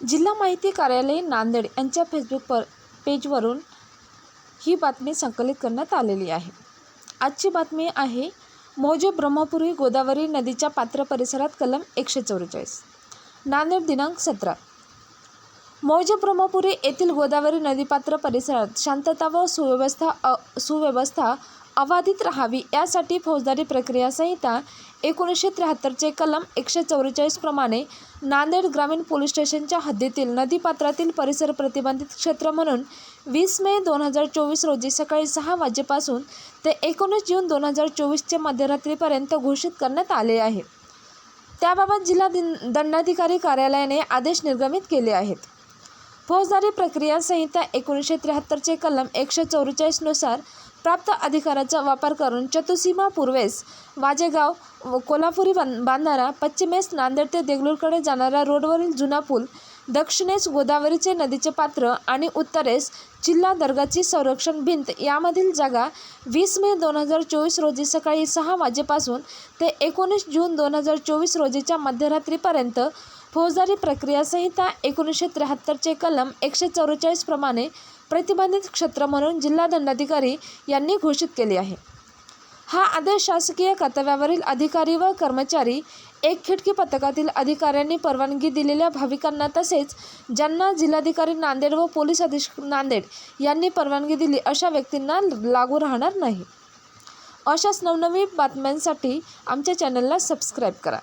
जिल्हा माहिती कार्यालय नांदेड यांच्या फेसबुक पर पेजवरून ही बातमी संकलित करण्यात आलेली आहे. आजची बातमी आहे मौजे ब्रह्मपुरी गोदावरी नदीच्या पात्र परिसरात कलम एकशे चौवेचाळीस. नांदेड दिनांक सतरा. मौजे ब्रह्मपुरी येथील गोदावरी नदीपात्र परिसरात शांतता व सुव्यवस्था अ सुव्यवस्था अबाधित राहावी यासाठी फौजदारी प्रक्रिया संहिता एकोणीसशे त्र्याहत्तरचे कलम एकशे चौवेचाळीसप्रमाणे नांदेड ग्रामीण पोलीस स्टेशनच्या हद्दीतील नदीपात्रातील परिसर प्रतिबंधित क्षेत्र म्हणून वीस मे दोन हजार चोवीस रोजी सकाळी सहा वाजेपासून ते एकोणीस जून दोन हजार चोवीसच्या मध्यरात्रीपर्यंत घोषित करण्यात आले आहे. त्याबाबत जिल्हा दंडाधिकारी कार्यालयाने आदेश निर्गमित केले आहेत. फौजदारी प्रक्रिया संहिता एकोणीसशे त्र्याहत्तरचे कलम एकशे चौवेचाळीसनुसार प्राप्त अधिकाराचा वापर करून चतुसीमा पूर्वेस वाजेगाव व कोल्हापुरी बां बांधारा पश्चिमेस नांदेड ते देगलूरकडे जाणारा रोडवरील जुना पूल दक्षिणेस गोदावरीचे नदीचे पात्र आणि उत्तरेस जिल्हा दर्गाची संरक्षण भिंत. यामधील जागा वीस मे दोन हजार चोवीस रोजी सकाळी सहा वाजेपासून ते एकोणीस जून दोन हजार चोवीस रोजीच्या मध्यरात्रीपर्यंत फौजदारी प्रक्रिया संहिता एकोणीसशे त्र्याहत्तरचे कलम एकशे चौवेचाळीसप्रमाणे प्रतिबंधित क्षेत्र म्हणून जिल्हा दंडाधिकारी यांनी घोषित केले आहे. हा आदेश शासकीय कर्तव्यावरील अधिकारी व कर्मचारी एक खिडकी पथकातील अधिकाऱ्यांनी परवानगी दिलेल्या भाविकांना तसेच ज्यांना जिल्हाधिकारी नांदेड व पोलीस अधीक्षक नांदेड यांनी परवानगी दिली अशा व्यक्तींना लागू राहणार नाही. अशाच नवनवीन बातम्यांसाठी आमच्या चॅनलला सबस्क्राईब करा.